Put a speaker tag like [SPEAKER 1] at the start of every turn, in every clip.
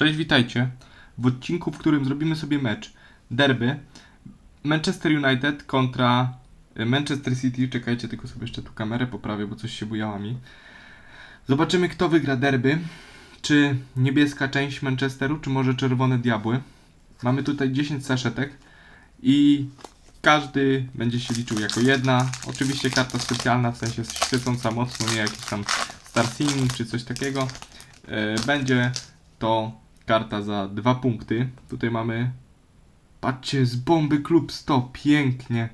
[SPEAKER 1] Cześć, witajcie. W odcinku, w którym zrobimy sobie mecz derby Manchester United kontra y, Manchester City. Czekajcie, tylko sobie jeszcze tu kamerę poprawię, bo coś się bujała mi. Zobaczymy, kto wygra derby. Czy niebieska część Manchesteru, czy może czerwone diabły. Mamy tutaj 10 saszetek i każdy będzie się liczył jako jedna. Oczywiście karta specjalna, w sensie świecąca mocno, nie jakiś tam Star Seeing czy coś takiego. E, Będzie to karta za dwa punkty. Tutaj mamy, patrzcie, z bomby klub 100, pięknie.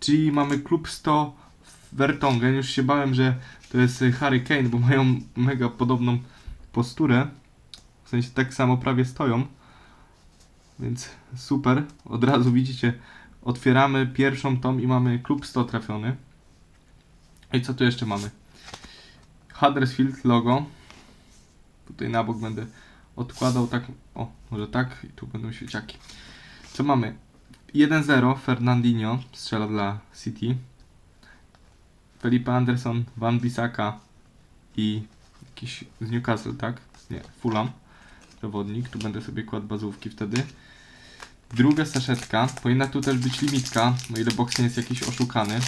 [SPEAKER 1] Czyli mamy klub 100 w Vertonghen. Już się bałem, że to jest y, Harry Kane, bo mają mega podobną posturę. W sensie tak samo prawie stoją. Więc super. Od razu widzicie, otwieramy pierwszą tą i mamy klub 100 trafiony. I co tu jeszcze mamy? Huddersfield logo. Tutaj na bok będę odkładał tak, o, może tak i tu będą świeciaki. Co mamy? 1-0 Fernandinho strzela dla City. Felipe Anderson, Van Bissaka i jakiś z Newcastle, tak? Nie, Fulham. Zawodnik, tu będę sobie kładł bazówki wtedy. Druga saszetka, powinna tu też być limitka, o ile box nie jest jakiś oszukany.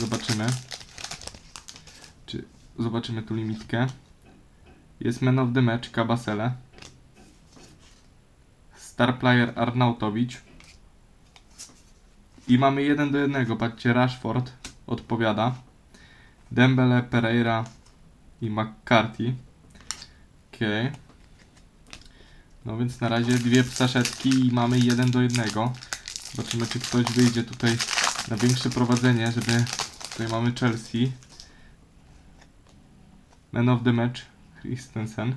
[SPEAKER 1] Zobaczymy. Czy zobaczymy tu limitkę. Jest man of the match Kabasele. Star player Arnautowicz. I mamy 1 do 1. Patrzcie, Rashford odpowiada. Dembele, Pereira i McCarthy. Okej. No więc na razie dwie saszetki i mamy 1 do 1. Zobaczymy, czy ktoś wyjdzie tutaj na większe prowadzenie, żeby... Tutaj mamy Chelsea. Man of the match Christensen.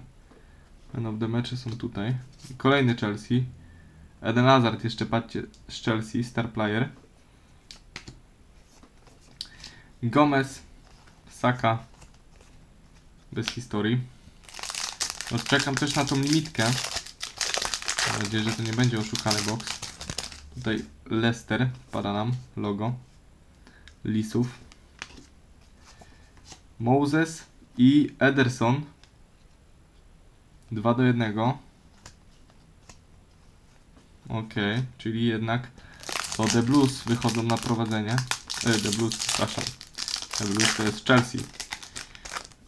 [SPEAKER 1] Man of the match są tutaj. Kolejny Chelsea. Eden Hazard jeszcze patrzcie z Chelsea, star player. Gomez, Saka. Bez historii. No, czekam też na tą limitkę. Mam nadzieję, że to nie będzie oszukany box. Tutaj Leicester pada nam logo. Lisów. Moses i Ederson 2 do 1. Okej, czyli jednak to The Blues wychodzą na prowadzenie. E, The Blues, przepraszam. The Blues to jest Chelsea.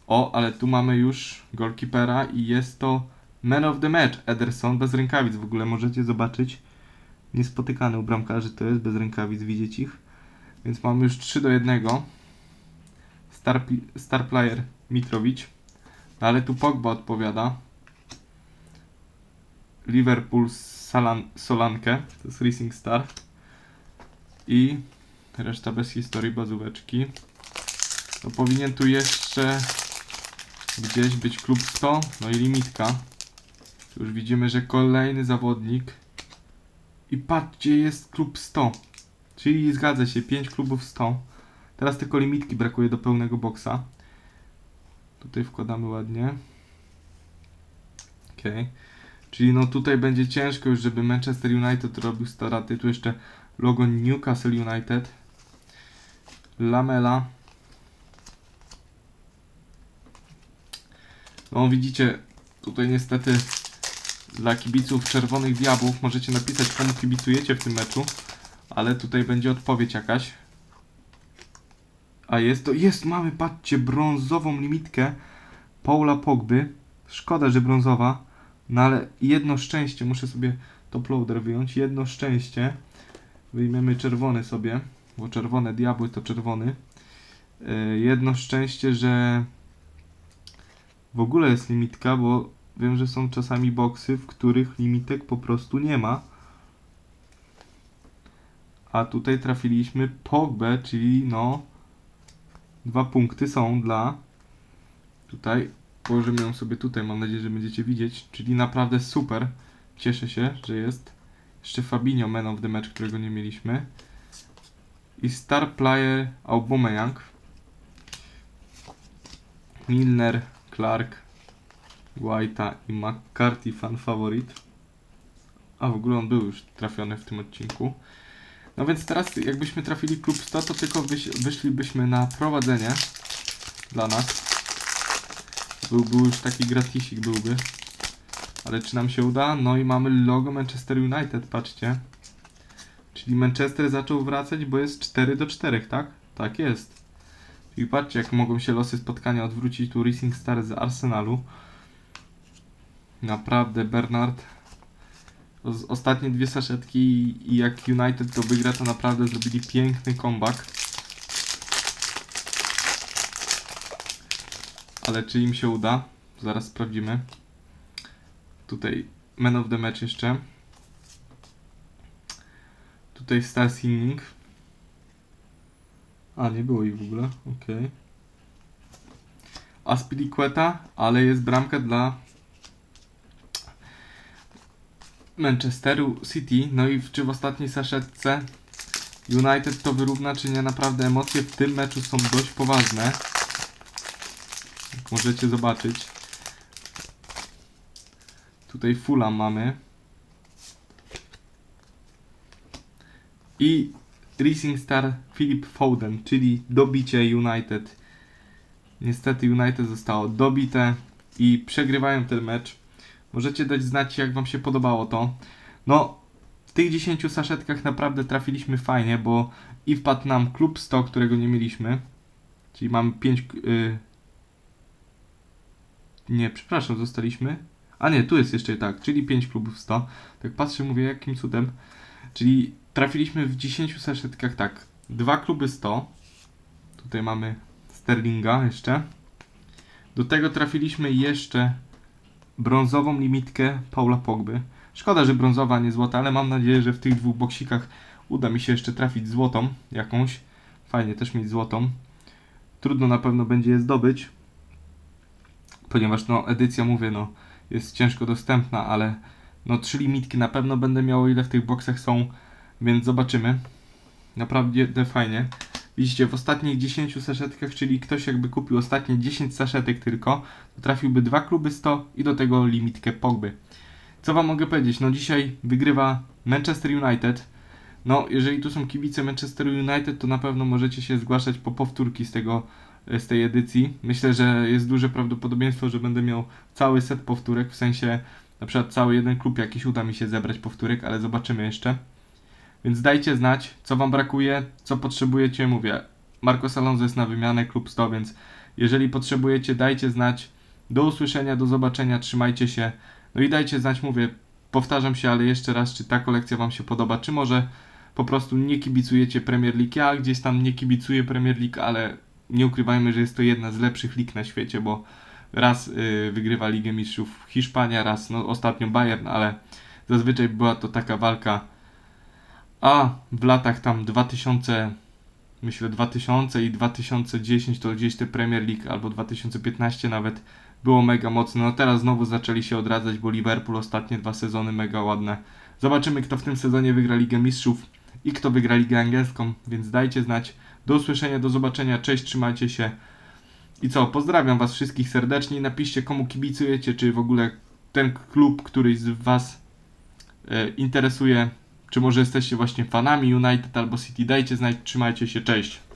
[SPEAKER 1] O, ale tu mamy już goalkeepera i jest to Man of the Match Ederson bez rękawic. W ogóle możecie zobaczyć. Niespotykany u bramkarzy to jest bez rękawic, widzieć ich. Więc mamy już 3 do 1. Star, star player Mitrowicz. Ale tu Pogba odpowiada. Liverpool Salan, Solankę, to jest Racing Star. I reszta bez historii, bazóweczki. No powinien tu jeszcze gdzieś być klub 100, no i limitka. Tu już widzimy, że kolejny zawodnik. I patrzcie, jest klub 100. Czyli zgadza się, 5 klubów 100. Teraz tylko limitki brakuje do pełnego boksa. Tutaj wkładamy ładnie. Okej. Czyli no tutaj będzie ciężko już, żeby Manchester United robił staraty. Tu jeszcze logo Newcastle United. Lamela. No widzicie, tutaj niestety dla kibiców Czerwonych Diabłów możecie napisać komu kibicujecie w tym meczu. Ale tutaj będzie odpowiedź jakaś. A jest to, jest, mamy, patrzcie, brązową limitkę Paula Pogby. Szkoda, że brązowa. No ale jedno szczęście, muszę sobie top loader wyjąć. Jedno szczęście. Wyjmiemy czerwony sobie, bo czerwone diabły to czerwony. Yy, jedno szczęście, że w ogóle jest limitka, bo wiem, że są czasami boksy, w których limitek po prostu nie ma. A tutaj trafiliśmy Pogbę, czyli no dwa punkty są dla tutaj Położymy ją sobie tutaj, mam nadzieję, że będziecie widzieć. Czyli naprawdę super. Cieszę się, że jest. Jeszcze Fabinho, man of the match, którego nie mieliśmy. I star player Aubameyang. Milner, Clark, White'a i McCarthy fan faworit. A w ogóle on był już trafiony w tym odcinku. No więc teraz jakbyśmy trafili klub 100, to tylko wyś wyszlibyśmy na prowadzenie dla nas. Był, był już taki gratisik byłby. Ale czy nam się uda? No i mamy logo Manchester United, patrzcie. Czyli Manchester zaczął wracać, bo jest 4 do 4, tak? Tak jest. I patrzcie, jak mogą się losy spotkania odwrócić tu Racing Star z Arsenalu. Naprawdę, Bernard. Ostatnie dwie saszetki i jak United to wygra, to naprawdę zrobili piękny comeback. Ale czy im się uda? Zaraz sprawdzimy. Tutaj Man of the Match jeszcze. Tutaj Star Singing. A, nie było ich w ogóle. Okej. Aspilicueta, ale jest bramka dla Manchesteru City. No i czy w ostatniej saszetce United to wyrówna, czy nie? Naprawdę emocje w tym meczu są dość poważne. Możecie zobaczyć. Tutaj Fulham mamy. I Racing Star Philip Foden, czyli dobicie United. Niestety United zostało dobite i przegrywają ten mecz. Możecie dać znać, jak Wam się podobało to. No, w tych 10 saszetkach naprawdę trafiliśmy fajnie, bo i wpadł nam klub 100, którego nie mieliśmy. Czyli mamy 5. Y... Nie, przepraszam, zostaliśmy. A nie, tu jest jeszcze tak, czyli 5 klubów 100. Tak patrzę, mówię, jakim cudem. Czyli trafiliśmy w 10 saszetkach tak. Dwa kluby 100. Tutaj mamy Sterlinga jeszcze. Do tego trafiliśmy jeszcze brązową limitkę Paula Pogby. Szkoda, że brązowa, nie złota, ale mam nadzieję, że w tych dwóch boksikach uda mi się jeszcze trafić złotą jakąś. Fajnie też mieć złotą. Trudno na pewno będzie je zdobyć, ponieważ no edycja, mówię, no jest ciężko dostępna, ale no trzy limitki na pewno będę miał, ile w tych boksach są, więc zobaczymy. Naprawdę fajnie. Widzicie, w ostatnich 10 saszetkach, czyli ktoś jakby kupił ostatnie 10 saszetek tylko, to trafiłby dwa kluby 100 i do tego limitkę Pogby. Co wam mogę powiedzieć? No dzisiaj wygrywa Manchester United. No, jeżeli tu są kibice Manchester United, to na pewno możecie się zgłaszać po powtórki z tego z tej edycji. Myślę, że jest duże prawdopodobieństwo, że będę miał cały set powtórek, w sensie na przykład cały jeden klub jakiś uda mi się zebrać powtórek, ale zobaczymy jeszcze. Więc dajcie znać, co Wam brakuje, co potrzebujecie. Mówię, Marcos Alonso jest na wymianę, klub 100, więc jeżeli potrzebujecie, dajcie znać. Do usłyszenia, do zobaczenia, trzymajcie się. No i dajcie znać, mówię, powtarzam się, ale jeszcze raz, czy ta kolekcja Wam się podoba, czy może po prostu nie kibicujecie Premier League. Ja gdzieś tam nie kibicuję Premier League, ale nie ukrywajmy, że jest to jedna z lepszych lig na świecie, bo raz y, wygrywa Ligę Mistrzów Hiszpania, raz no, ostatnio Bayern, ale zazwyczaj była to taka walka. A w latach tam 2000, myślę 2000 i 2010 to gdzieś te Premier League albo 2015 nawet było mega mocne. No teraz znowu zaczęli się odradzać, bo Liverpool ostatnie dwa sezony mega ładne. Zobaczymy kto w tym sezonie wygra Ligę Mistrzów i kto wygra Ligę Angielską, więc dajcie znać. Do usłyszenia, do zobaczenia, cześć, trzymajcie się. I co, pozdrawiam Was wszystkich serdecznie. Napiszcie, komu kibicujecie, czy w ogóle ten klub któryś z Was e, interesuje, czy może jesteście właśnie fanami United albo City. Dajcie znać, trzymajcie się, cześć.